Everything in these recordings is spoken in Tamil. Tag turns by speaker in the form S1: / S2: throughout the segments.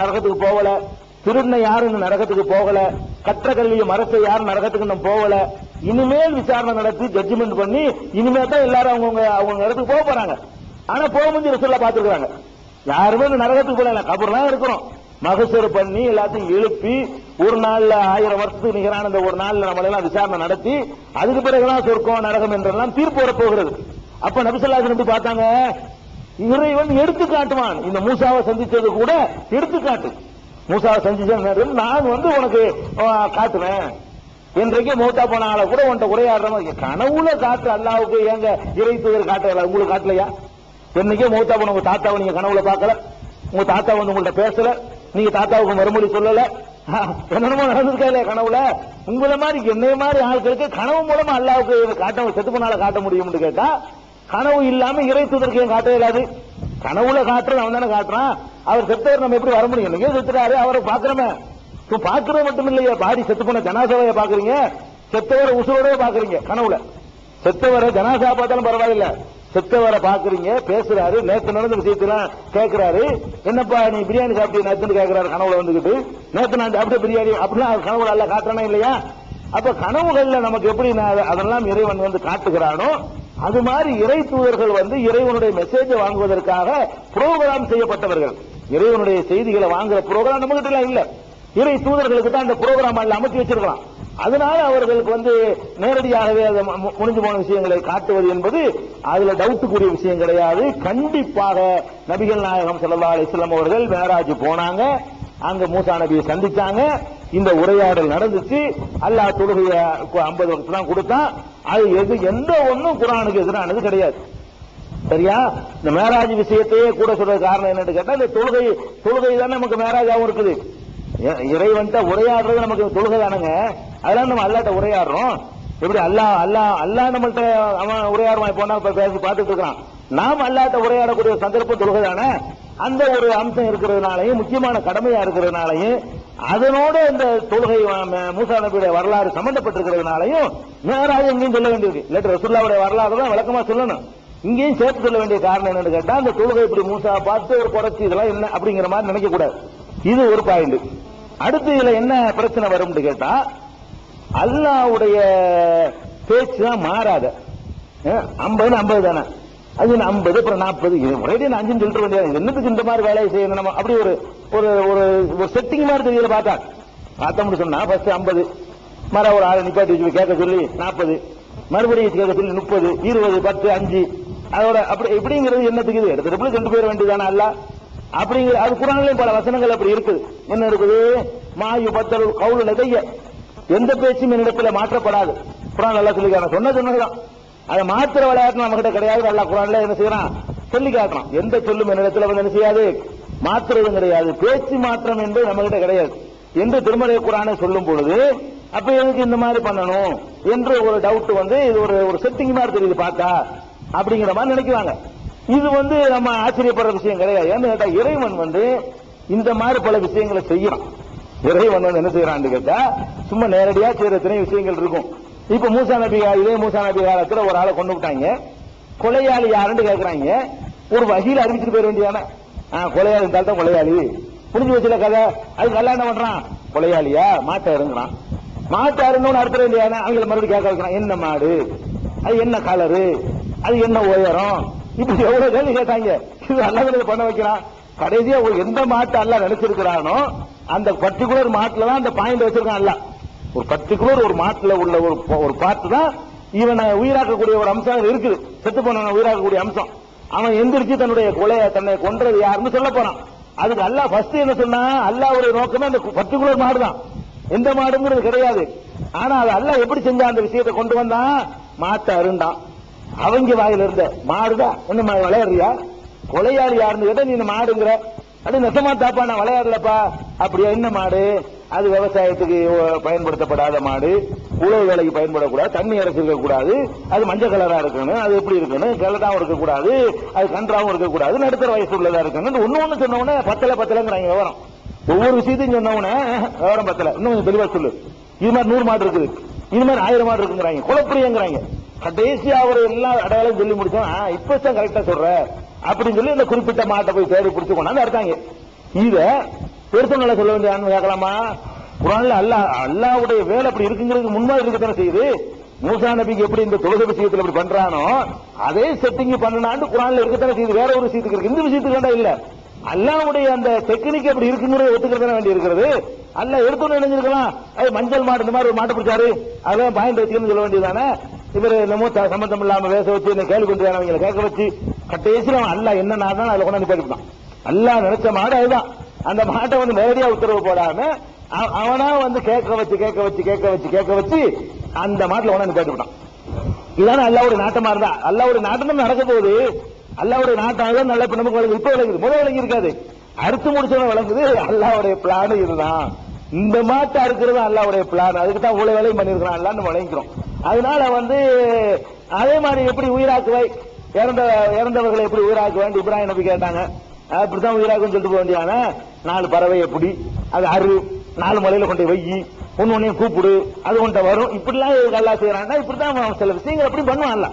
S1: நரகத்துக்கு போகல. திருண்ண யாரும் நரகத்துக்கு போகல. கற்ற கல்வியை மறைச்ச யாரும் நரகத்துக்கு இன்னும் போகல. இனிமேல் விசாரணை நடத்தி ஜட்ஜ்மெண்ட் பண்ணி இனிமேல் தான் எல்லாரும் அவங்க அவங்க இடத்துக்கு போக போறாங்க. ஆனா போக முடிஞ்சு ரசூல்லா பாத்துருக்காங்க யாருமே இந்த நரகத்துக்கு போகல. கபர் தான் இருக்கிறோம். மகசூர் பண்ணி எல்லாத்தையும் எழுப்பி ஒரு நாள்ல ஆயிரம் வருஷத்துக்கு நிகரான இந்த ஒரு நாள்ல நம்மள எல்லாம் விசாரணை நடத்தி அதுக்கு பிறகுதான் சொர்க்கம் நரகம் என்றெல்லாம் தீர்ப்பு வரப்போகிறது. அப்ப நபிசல்லாசன் எப்படி பார்த்தாங்க? இறைவன் எடுத்து காட்டுவான் இந்த மூசாவை சந்திச்சது கூட எடுத்து காட்டு மூசாவை சந்திச்ச நான் வந்து உனக்கு காட்டுவேன். இன்றைக்கு மூத்தா போன ஆளை கூட உன்ட்ட உரையாடுற மாதிரி கனவுல காட்டு அல்லாவுக்கு ஏங்க இறை தூதர் காட்டல உங்களுக்கு காட்டலையா? என்னைக்கே மூத்தா போன உங்க தாத்தாவை நீங்க கனவுல பார்க்கல? உங்க தாத்தா வந்து உங்கள்ட்ட பேசல? நீங்க தாத்தாவுக்கு மறுமொழி சொல்லல? ஆ, என்னென்னமோ நடந்திருக்கா இல்லையா கனவுல. உங்களை மாதிரி என்னைய மாதிரி ஆட்களுக்கு கனவு மூலமா அல்லாவுக்கு காட்ட செத்து போனால காட்ட முடியும்னு கேட்டா கனவு இல்லாம இறை தூதருக்கு ஏன் காட்ட இயலாது கனவுல காட்டுறது அவன் தானே காட்டுறான். அவர் செத்தவர் நம்ம எப்படி வர முடியும்? நீங்க செத்துறாரு அவரை பாக்குறமே இப்ப பாக்குறது மட்டும் இல்லையா பாடி செத்து போன ஜனாசாவைய பாக்குறீங்க செத்தவரை உசுரோட பாக்குறீங்க கனவுல. செத்தவரை ஜனாசா பார்த்தாலும் பரவாயில்ல. செத்தவரை பாக்குறீங்க பேசுறாரு நேத்து நடந்த விஷயத்தெல்லாம் கேட்கிறாரு என்னப்பா நீ பிரியாணி சாப்பிட்டு நேத்துன்னு கேட்கிறாரு கனவுல வந்துகிட்டு. நேத்து நான் சாப்பிட்ட பிரியாணி அப்படிலாம் கனவுல எல்லாம் காட்டுறானே இல்லையா? அப்ப கனவுகள்ல நமக்கு எப்படி நான் அதெல்லாம் இறைவன் வந்து காட்டுகிறானோ அது மாதிரி இறை தூதர்கள் வந்து இறைவனுடைய மெசேஜை வாங்குவதற்காக புரோகிராம் செய்யப்பட்டவர்கள். இறைவனுடைய செய்திகளை வாங்குற புரோகிராம் நம்ம கிட்ட இல்ல. இறை தூதர்களுக்கு தான் அந்த புரோகிராம் எல்லாம் அமைச்சு வச்சிருக்கலாம். அதனால அவர்களுக்கு வந்து நேரடியாகவே அதை முடிஞ்சு போன விஷயங்களை காட்டுவது என்பது அதுல டவுட்டுக்குரிய விஷயம் கிடையாது. கண்டிப்பாக நபிகள் நாயகம் செல்லா அலிஸ்லாம் அவர்கள் மேராஜ் போனாங்க. அங்க மூசா நபியை சந்திச்சாங்க. இந்த உரையாடல் நடந்துச்சு. அல்லாஹ் தொழுகைய ஐம்பது வருஷம் தான் கொடுத்தான் அது எது எந்த ஒன்றும் குரானுக்கு எதிரானது கிடையாது. சரியா? இந்த மேராஜ் விஷயத்தையே கூட சொல்ற காரணம் என்னன்னு கேட்டா இந்த தொழுகை தொழுகை தானே நமக்கு மேராஜாவும் இருக்குது. இ- இறைவன்ட்ட உரையாடுறது நமக்கு தொழுகை தானுங்க. அதெல்லாம் நம்ம அல்லாட்ட உரையாடுறோம். எப்படி அல்லாஹ் அல்லாஹ் அல்லாஹ் நம்மள்ட்ட அவன் உரையாடுவான் இப்போ இப்ப பேசி பார்த்துட்டு இருக்கான். நாம் அல்லாட்ட உரையாடக்கூடிய சந்தர்ப்பம் தொழுகை தானே. அந்த ஒரு அம்சம் இருக்கிறதுனாலையும் முக்கியமான கடமையா இருக்கிறதுனாலையும் அதனோட இந்த தொழுகை மூசா நபியுடைய வரலாறு சம்பந்தப்பட்டிருக்கிறதுனாலையும் மேராஜ் எங்கேயும் சொல்ல வேண்டியது இல்லாட்டி ரசுல்லாவுடைய வரலாறு தான் விளக்கமா சொல்லணும். இங்கேயும் சேர்த்து சொல்ல வேண்டிய காரணம் என்னன்னு கேட்டா அந்த தொழுகை இப்படி மூசா பார்த்து ஒரு குறைச்சி இதெல்லாம் என்ன அப்படிங்கிற மாதிரி நினைக்க கூடாது இது ஒரு பாயிண்ட் அடுத்து இதுல என்ன பிரச்சனை வரும்னு கேட்டா அல்லாவுடைய பேச்சு தான் மாறாத. ஐம்பது ஐம்பது தானே அது ஐம்பது அப்புறம் நாற்பது ஒரே நான் அஞ்சுன்னு சொல்லிட்டு வேண்டியது என்னத்துக்கு இந்த மாதிரி வேலையை செய்யணும்? நம்ம அப்படி ஒரு ஒரு ஒரு ஒரு செட்டிங் மாதிரி தெரியல பார்த்தா. பார்த்தோம்னு சொன்னா ஃபர்ஸ்ட் ஐம்பது. மர ஒரு ஆளை நிப்பாட்டி வச்சு கேட்க சொல்லி நாற்பது. மறுபடியும் கேட்க சொல்லி முப்பது. இருபது பத்து அஞ்சு. அதோட அப்படி எப்படிங்கிறது என்னத்துக்கு இது? எடுத்துட்டு கொண்டு போயிட வேண்டியதானே? அல்ல. அப்படிங்கிற அது குரான்லயும் பல வசனங்கள் அப்படி இருக்குது. என்ன இருக்குது? மாயு பத்தல் கவுல் நதைய. எந்த பேச்சும் என்னிடத்துல மாற்றப்படாது. குரான் நல்லா சொல்லி சொன்ன சொன்னதுதான் அதை மாத்திர விளையாட்டு நம்ம கிட்ட கிடையாது அல்லா குரான்ல என்ன செய்யறான்? சொல்லி காட்டுறான். எந்த சொல்லும் என்னிடத்துல வந்து என்ன செய்யாது? மாத்துறதும் கிடையாது. பேச்சு மாற்றம் என்பது நம்ம கிட்ட கிடையாது. என்று திருமலை குரானை சொல்லும் பொழுது அப்ப எதுக்கு இந்த மாதிரி பண்ணணும்? என்று ஒரு டவுட் வந்து இது ஒரு ஒரு செட்டிங் மாதிரி தெரியுது பார்த்தா. அப்படிங்கிற மாதிரி நினைக்குவாங்க இது வந்து நம்ம ஆச்சரியப்படுற விஷயம் கிடையாது. ஏன்னு கேட்டா இறைவன் வந்து இந்த மாதிரி பல விஷயங்களை செய்யறான். இறைவன் வந்து என்ன செய்யறான்னு கேட்டா சும்மா நேரடியா செய்யற எத்தனை விஷயங்கள் இருக்கும். இப்ப மூசா நபி இதே மூசா நபி காலத்துல ஒரு ஆளை கொண்டு விட்டாங்க. கொலையாளி யாருன்னு கேட்கறாங்க ஒரு வகையில் அறிவிச்சுட்டு போயிட வேண்டியதானே? ஆ, கொலையாளி இருந்தால் தான் கொலையாளி. புரிஞ்சு வச்சுல கதை? அது கல்யாணம் என்ன பண்றான். கொலையாளியா? மாட்டை இறங்குறான் மாட்டை இறங்கணும்னு அடுத்த வேண்டியதானே? அவங்களை மறுபடியும் கேட்க வைக்கிறான். என்ன மாடு? அது என்ன கலரு அது என்ன உயரம்? இப்படி எவ்வளவு கேள்வி கேட்டாங்க. இது அல்ல பண்ண வைக்கிறான். கடைசியா ஒரு எந்த மாட்டை அல்ல நினைச்சிருக்கிறானோ அந்த பர்டிகுலர் மாட்டுல தான் அந்த பாயிண்ட் வச்சிருக்கான் அல்ல ஒரு பர்டிகுலர் ஒரு மாட்டுல உள்ள ஒரு ஒரு பாட்டு தான் இவனை உயிராக்கக்கூடிய ஒரு அம்சம் இருக்குது. செத்து போனவனை உயிராக்கக்கூடிய அம்சம். அவன் எந்திரிச்சு தன்னுடைய கொலைய தன்னை கொன்றது யாருன்னு சொல்ல போறான். அதுக்கு அல்லா ஃபர்ஸ்ட் என்ன சொன்னா ஒரு நோக்கமே அந்த பர்டிகுலர் மாடு தான். எந்த மாடுங்கிறது கிடையாது. ஆனா அது அல்லா எப்படி செஞ்சா அந்த விஷயத்தை கொண்டு வந்தா மாட்டை அருண்டான். அவங்க வாயில இருந்த மாடுதா என்ன விளையாடுறியா? கொலையாளி யாருன்னு கேட்டா நீ இந்த மாடுங்கிற? அது நெசமா தாப்பா நான் விளையாடலப்பா. அப்படியா என்ன மாடு? அது விவசாயத்துக்கு பயன்படுத்தப்படாத மாடு உழவு வேலைக்கு பயன்படக்கூடாது தண்ணி அரசு இருக்கக்கூடாது அது மஞ்சள் கலரா இருக்கணும் அது எப்படி இருக்கணும் கிழதாவும் இருக்கக்கூடாது அது கன்றாவும் இருக்கக்கூடாது நடுத்தர வயசு உள்ளதா இருக்கணும் ஒண்ணு ஒண்ணு சொன்ன உடனே பத்தல பத்தலங்கிறாங்க விவரம். ஒவ்வொரு விஷயத்தையும் சொன்ன உடனே விவரம் பத்தல. இன்னும் கொஞ்சம் தெளிவா சொல்லு. இது மாதிரி நூறு மாடு இருக்குது. இது மாதிரி ஆயிரம் மாடு இருக்குங்கிறாங்க. குழப்பறியங்கிறாங்க கடைசியா அவர் எல்லா அடையாளம் சொல்லி முடிச்சோம். இப்ப இப்பதான் கரெக்டா சொல்ற. அப்படின்னு சொல்லி இந்த குறிப்பிட்ட மாட்டை போய் தேடி பிடிச்சு கொண்டாந்து அறுத்தாங்க. இதை பெருசங்களை சொல்ல வேண்டிய ஆன்மை கேட்கலாமா? குரான்ல அல்லாஹ் அல்லாவுடைய வேலை அப்படி இருக்குங்கிறது முன்மாதிரி இருக்கத்தானே செய்யுது. மூசா நபிக்கு எப்படி இந்த தொழுகை விஷயத்தில் அப்படி பண்றானோ அதே செட்டிங் பண்ணனாண்டு குரான்ல இருக்கத்தானே செய்யுது. வேற ஒரு விஷயத்துக்கு இருக்கு. இந்த விஷயத்துக்கு வேண்டாம் இல்ல. அல்லாவுடைய அந்த டெக்னிக் அப்படி இருக்குங்கிறத ஒத்துக்கிறத வேண்டி இருக்கிறது. அல்ல எடுத்தோன்னு நினைஞ்சிருக்கலாம். அது மஞ்சள் மாடு இந்த மாதிரி ஒரு மாட்டு பிடிச்சாரு. அதெல்லாம் பாயிண்ட் வச்சுக்கணும்னு சொல்ல வேண்டியதானே இவர் என்னமோ சம்பந்தம் இல்லாம பேச வச்சு என்ன கேள்வி கொண்டு அவங்களை கேட்க வச்சு கட்டேசி அவன் அல்ல என்ன நாதான் அதுல கொண்டாந்து போயிட்டான் அல்லா நினைச்ச மாடு அதுதான். அந்த மாட்டை வந்து நேரடியா உத்தரவு போடாம அவனா வந்து கேட்க வச்சு கேட்க வச்சு கேட்க வச்சு கேட்க வச்சு அந்த மாட்டுல உனக்கு போயிட்டு விட்டான் இதான அல்லாவுடைய நாட்டமா இருந்தா. அல்லாவுடைய நாட்டம் நடக்க போகுது. அல்லாவுடைய நாட்டம் தான் நல்ல இப்ப நமக்கு விளங்குது இப்ப விளங்குது முதல் விளங்கி இருக்காது. அறுத்து முடிச்சவன் விளங்குது அல்லாவுடைய பிளான் இதுதான். இந்த மாட்டை அறுக்கிறது அல்லாவுடைய பிளான் அதுக்கு தான் இவ்வளவு வேலையும் பண்ணிருக்கிறான் அல்லான்னு வழங்கிக்கிறோம். அதனால வந்து அதே மாதிரி எப்படி உயிராக்குவாய்? இறந்த இறந்தவர்களை எப்படி உயிராக்குவேன் இப்ராஹிம் நபி கேட்டாங்க. அப்படித்தான் உயிராக்குன்னு சொல்லிட்டு போக வேண்டியதானே? நாலு பறவை எப்படி அது அரு நாலு மலையில கொண்டு போய் வை. ஒன்னு ஒன்னையும் கூப்பிடு அது கொண்ட வரும். இப்படிலாம் நல்லா அல்லாஹ் இப்படிதான் இப்படித்தான் சில விஷயங்கள் அப்படி பண்ணுவான்ல.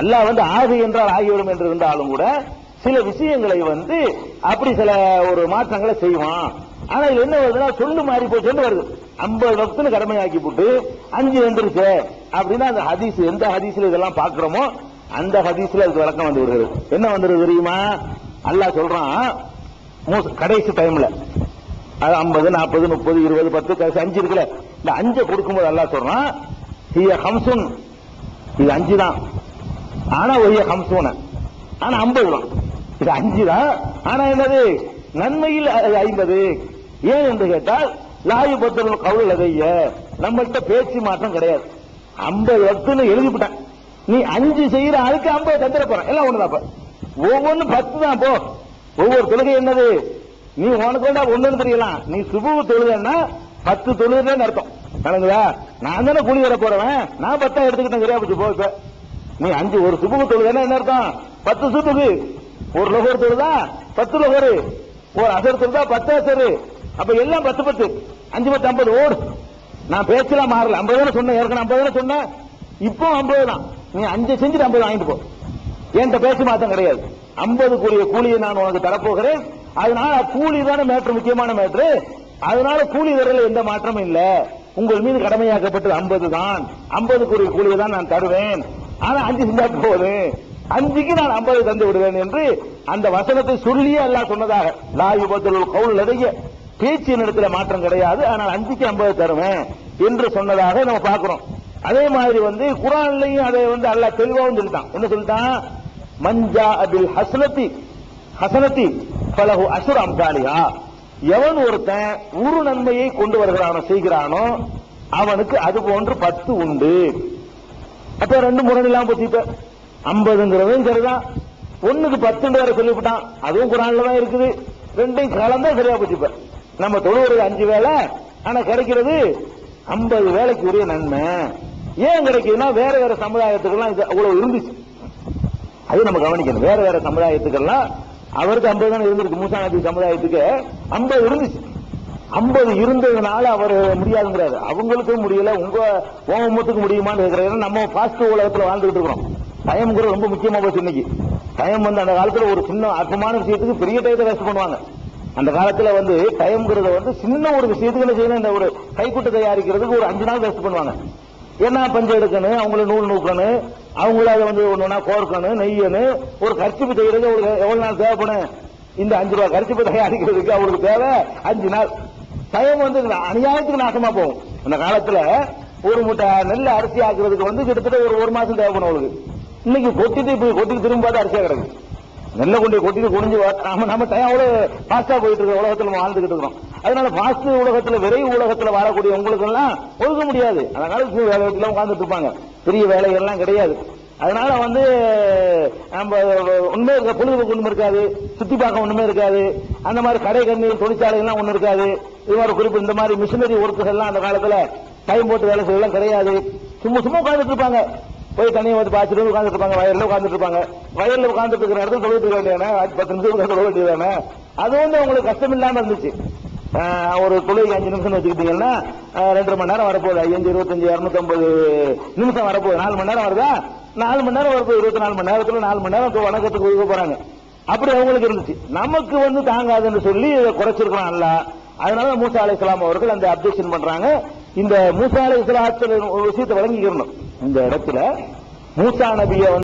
S1: அல்லாஹ் வந்து ஆகு என்றால் ஆகிவிடும் என்று இருந்தாலும் கூட சில விஷயங்களை வந்து அப்படி சில ஒரு மாற்றங்களை செய்வான். ஆனா இது என்ன வருதுன்னா சொல்லு மாறி போச்சுன்னு வருது. ஐம்பது வக்துன்னு கடமையாக்கி போட்டு அஞ்சு வந்துருச்சு அப்படின்னா அந்த ஹதீஸ் எந்த ஹதீஸ்ல இதெல்லாம் பாக்குறோமோ அந்த ஹதீஸ்ல அதுக்கு விளக்கம் வந்து வருகிறது என்ன வந்துருது தெரியுமா? அல்லாஹ் சொல்றான் கடைசி டைம்ல அது ஐம்பது நாற்பது முப்பது இருபது பத்து கடைசி அஞ்சு இருக்குல்ல. இந்த அஞ்சை கொடுக்கும்போது அல்லாஹ் சொல்றான் ஹிய ஹம்சுன். இது அஞ்சு தான். ஆனா ஒய்ய ஹம்சூன. ஆனா ஐம்பது தான். இது அஞ்சு தான். ஆனா என்னது? நன்மையில் ஐம்பது. ஏன் என்று கேட்டால் லாயு பத்திரம் கவுள் அதைய நம்மள்கிட்ட பேச்சு மாற்றம் கிடையாது. ஐம்பது வக்துன்னு எழுதிவிட்டேன். நீ அஞ்சு செய்யற ஆளுக்கு ஐம்பது தந்துட போறேன். எல்லாம் ஒண்ணுதான் ஒவ்வொன்றும் ஒவ்வொன்னு பத்து தான் போ. ஒவ்வொரு தொழுகை என்னது? நீ உனக்கு வேண்டா ஒண்ணுன்னு தெரியலாம் நீ சுபு தொழுதன்னா பத்து தொழுதுன்னு அர்த்தம். நடங்குதா நான் தானே கூலி வர போறவன். நான் பத்தா எடுத்துக்கிட்டேன் சரியா போச்சு போ இப்ப. நீ அஞ்சு ஒரு சுபுகு தொழுதுன்னா என்ன அர்த்தம்? பத்து சுபுகு ஒரு லோகர் தொழுதா? பத்து லோகரு. ஒரு அசர் தொழுதா? பத்து அசரு. அப்ப எல்லாம் பத்து பத்து. அஞ்சு பத்து ஐம்பது ஓடு. நான் பேச்சலாம் மாறல. ஐம்பது தானே சொன்னேன் ஏற்கனவே ஐம்பது தானே சொன்னேன். இப்போ ஐம்பது தான் நீ அஞ்சு செஞ்சுட்டு ஐம்பது வாங்கிட்டு போ. என்கிட்ட பேச்சு மாத்தம் கிடையாது. ஐம்பது கூலிய கூலியை நான் உனக்கு தரப்போகிறேன். அதனால கூலி தானே மேட்ரு முக்கியமான மேட்ரு. அதனால கூலி வரல எந்த மாற்றமும் இல்ல. உங்கள் மீது கடமையாக்கப்பட்டது ஐம்பது தான். ஐம்பது கூலி கூலியை தான் நான் தருவேன். ஆனா அஞ்சு செஞ்சா போதும். அஞ்சுக்கு நான் ஐம்பது தந்து விடுவேன் என்று அந்த வசனத்தை சொல்லியே எல்லாம் சொன்னதாக. லா யுபத்துல் கவுல் நிறைய பேச்சு இடத்துல மாற்றம் கிடையாது. ஆனால் அஞ்சுக்கு ஐம்பது தருவேன் என்று சொன்னதாக நம்ம பார்க்கிறோம். அதே மாதிரி வந்து குரான்லையும் அதை வந்து அல்ல தெளிவாகவும் சொல்லிட்டான் என்ன சொல்லிட்டான்? மஞ்சா அபில் ஹசனத்தி ஹசனத்தி பலகு அசுர் அம்சாலியா எவன் ஒருத்தன் ஒரு நன்மையை கொண்டு வருகிறானோ செய்கிறானோ அவனுக்கு அது போன்று பத்து உண்டு. அப்ப ரெண்டு முரண் இல்லாம போச்சு ஐம்பதுங்கிறதும் சரிதான். ஒண்ணுக்கு பத்துன்னு வேற சொல்லிவிட்டான். அதுவும் குரான்ல தான் இருக்குது. ரெண்டையும் கலந்தா சரியா போச்சு நம்ம தொழுவது அஞ்சு வேலை ஆனா கிடைக்கிறது ஐம்பது வேலைக்கு உரிய நன்மை. ஏன் கிடைக்குதுன்னா வேற வேற சமுதாயத்துக்கெல்லாம் இது அவ்வளவு இருந்துச்சு. அது நம்ம கவனிக்கணும். வேற வேற சமுதாயத்துக்கெல்லாம் அவருக்கு ஐம்பது தானே இருந்திருக்கு. மூசா நபி சமுதாயத்துக்கு ஐம்பது இருந்துச்சு. ஐம்பது இருந்ததுனால அவர் முடியாதுங்கிறாரு. அவங்களுக்கும் முடியல. உங்க ஓமத்துக்கு முடியுமான்னு கேட்கிறாரு நம்ம பாஸ்ட் உலகத்தில் வாழ்ந்துகிட்டு இருக்கிறோம். டைம்ங்கிறது ரொம்ப முக்கியமா போச்சு இன்னைக்கு. டயம் வந்து அந்த காலத்துல ஒரு சின்ன அற்பமான விஷயத்துக்கு பெரிய டயத்தை வேஸ்ட் பண்ணுவாங்க. அந்த காலத்துல வந்து டைம்ங்கிறத வந்து சின்ன ஒரு விஷயத்துக்கு என்ன செய்யணும்? இந்த ஒரு கைக்குட்டை தயாரிக்கிறதுக்கு ஒரு அஞ்சு நாள் வேஸ்ட் பண்ணுவாங்க. என்ன பஞ்சு எடுக்கணும்? அவங்கள நூல் நூக்கணும். அவங்கள அதை வந்து ஒண்ணுனா கோர்க்கணும் நெய்யணும். ஒரு கர்ச்சிப்பு செய்யறது ஒரு எவ்வளவு நாள் தேவைப்படும்? இந்த அஞ்சு ரூபாய் கர்ச்சிப்பு தயாரிக்கிறதுக்கு அவருக்கு தேவை. அஞ்சு நாள். டைம் வந்து அநியாயத்துக்கு நாசமா போகும். இந்த காலத்துல ஒரு மூட்டை நெல் அரிசி ஆக்குறதுக்கு வந்து கிட்டத்தட்ட ஒரு ஒரு மாசம் தேவைப்படும் அவருக்கு. இன்னைக்கு கொட்டிட்டு போய் கொட்டிட்டு திரும்ப பார்த்து அரிசியா கிடக்கு. நெல்லை கொண்டு கொட்டிட்டு குடிஞ்சு வா- நம்ம டைம் அவ்வளவு பாஸ்டா போயிட்டு இருக்க உலகத்துல நம்ம வாழ்ந்துகிட்டு இருக்கிறோம். அதனால வாஸ்து உலகத்துல விரைவு உலகத்துல வாழக்கூடிய உங்களுக்கு எல்லாம் ஒதுக்க முடியாது. அதனால காலத்துல வேலை உட்கார்ந்துட்டு இருப்பாங்க. பெரிய வேலைகள்லாம் கிடையாது. அதனால வந்து நம்ம உண்மை இருக்க பொழுதுபோக்கு ஒண்ணும் இருக்காது. சுத்தி பார்க்க ஒண்ணுமே இருக்காது. அந்த மாதிரி கடை கண்ணி தொழிற்சாலைகள்லாம் ஒண்ணு இருக்காது. இது மாதிரி குறிப்பு இந்த மாதிரி மிஷினரி ஒர்க்குகள்லாம் அந்த காலத்துல டைம் போட்டு வேலை செய்யலாம் கிடையாது. சும்மா சும்மா உட்கார்ந்துட்டு இருப்பாங்க. போய் தனியாக வந்து பார்த்துட்டு உட்காந்துட்டு இருப்பாங்க. வயல்ல உட்காந்துட்டு இருப்பாங்க. வயல்ல உட்காந்துட்டு இருக்கிற இடத்துல தொழில் இருக்க வேண்டியதானே? பத்து நிமிஷம் தொழில் வேண்டியதானே? அது வந்து அவங்களுக்கு கஷ்டம் இல்லாம இருந்துச்சு. ஒரு தொழிலுக்கு அஞ்சு நிமிஷம் வச்சுக்கிட்டீங்கன்னா ரெண்டு ரெண்டரை மணி நேரம் வரப்போகுது. ஐயஞ்சு இருபத்தஞ்சு இரநூத்தம்பது நிமிஷம் வரப்போகுது. நாலு மணி நேரம் வருதா? நாலு மணி நேரம் வரப்போகுது. இருபத்தி நாலு மணி நேரத்தில் நாலு மணி நேரம் வணக்கத்துக்கு ஒதுக்க போறாங்க. அப்படி அவங்களுக்கு இருந்துச்சு. நமக்கு வந்து தாங்காதுன்னு சொல்லி இதை குறைச்சிருக்கலாம் அல்ல. அதனால மூசா அலை அவர்கள் அந்த அப்ஜெக்ஷன் பண்றாங்க. இந்த மூசா அலை ஒரு விஷயத்தை விளங்கிக்கிறணும் இந்த இடத்துல மூசா நபியை வந்து